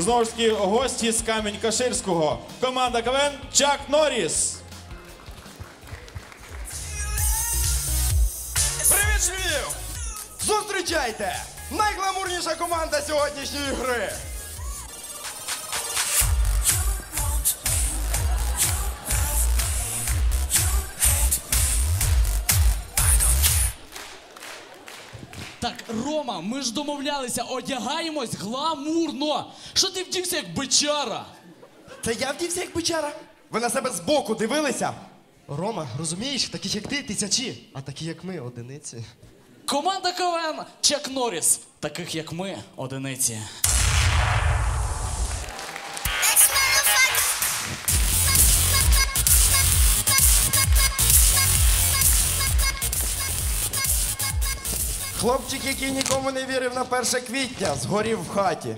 Знову ж таки, гості з Камінь-Каширського. Команда КВН Чак Норріс. Привіт, Львів! Зустрічайте! Найгламурніша команда сьогоднішньої гри! Так, Рома, ми ж домовлялися, одягаємось гламурно. Що ти вдівся як бичара? Це я вдівся як бичара? Ви на себе збоку дивилися? Рома, розумієш, таких як ти тисячі, а такі як ми одиниці. Команда КВН Чек Норріс. Таких як ми, одиниці. Хлопчик, який нікому не вірив на 1 квітня, згорів в хаті.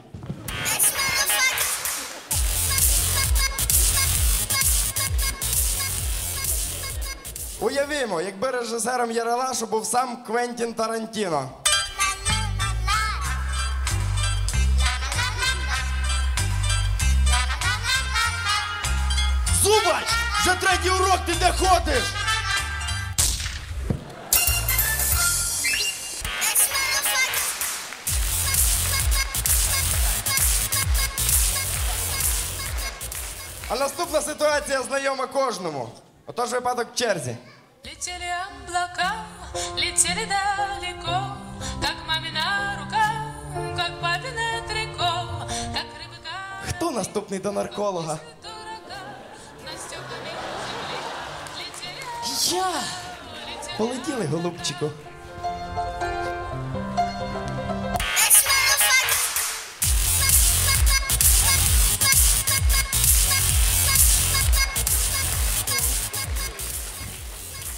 Уявімо, якби режисером Яралашу був сам Квентін Тарантіно. Зубач! Вже третій урок ти де ходиш! А наступна ситуація знайома кожному. Отож випадок в черзі. Летели облака, летели далеко, как мамина рука, как папина трико, как рыбка Хто наступний до нарколога? Я! Полетіли, голубчику.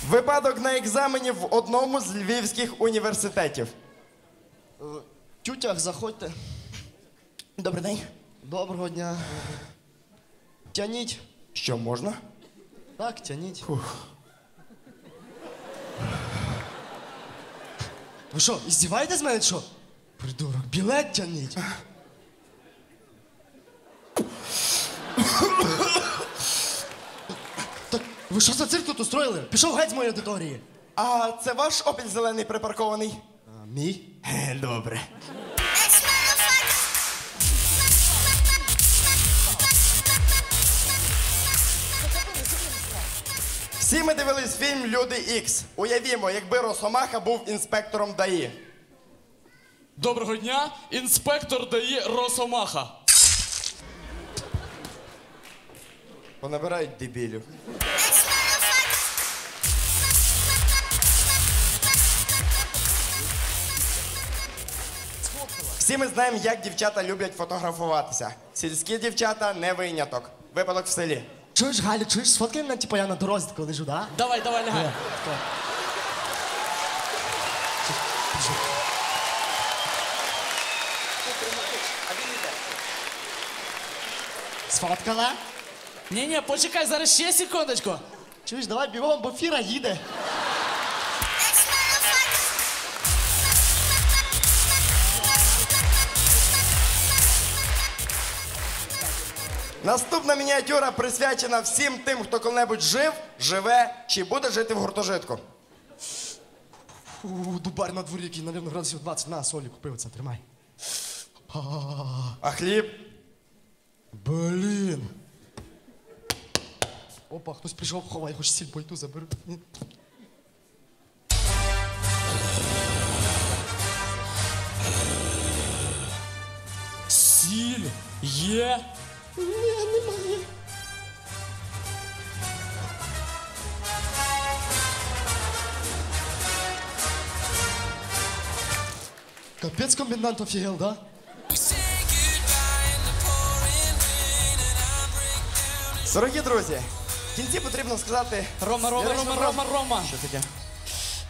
Випадок на екзамені в одному з львівських університетів. Тютях, заходьте. Добрий день. Доброго дня. Тяніть. Що можна? Так, тяніть. Ви що, іздіваєтесь з мене, чи що? Придурок, білет тяніть. Ви що за цирк тут устроїли? Пішов геть з моєї аудиторії. А це ваш опіль зелений припаркований? А, мій? Е, Добре. Всі ми дивились фільм Люди Ікс. Уявімо, якби Росомаха був інспектором ДАІ. Доброго дня, інспектор дає Росомаха. Понабирають дебілів. Всі ми знаємо, як дівчата люблять фотографуватися. Сільські дівчата не виняток. Випадок в селі. Чуєш, Галя, чуєш, сфоткай мене, типу я на дорозі тако лежу, да? Давай, давай, лягай. Сфоткала? Ні, ні, почекай, зараз ще секундочку. Чуєш, давай бігом, бо фіра їде. Наступна мініатюра присвячена всім тим, хто коли-небудь жив, живе чи буде жити в гуртожитку. У, дубар на дворі, який, навірно, градусів 20. На, солі купив це, тримай. А хліб? Блін. Опа, хтось прийшов, ховай, хоч сіль пойду заберу. Ні. Сіль є. Ні, Капець комендант офігел, да? Дорогі друзі, в кінці потрібно сказати. Рома, Рома, ліричну Рома, фразу. Рома, Рома. Що таке?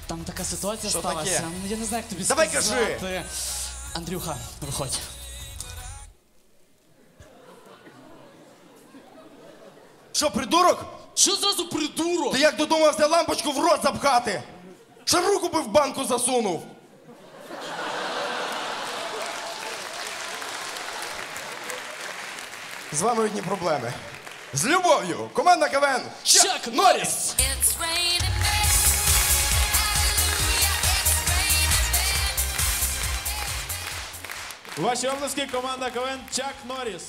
Там така ситуація Що сталася. таке? Ну, Я не знаю, як тобі Давай сказати. кажи. Андрюха, виходь. Що, придурок? Що зразу придурок? Ти як додумався лампочку в рот запхати? Ще руку би в банку засунув. З вами одні проблеми. З любов'ю! Команда КВН Чак Норріс! Ваші обласки команда КВН Чак Норріс.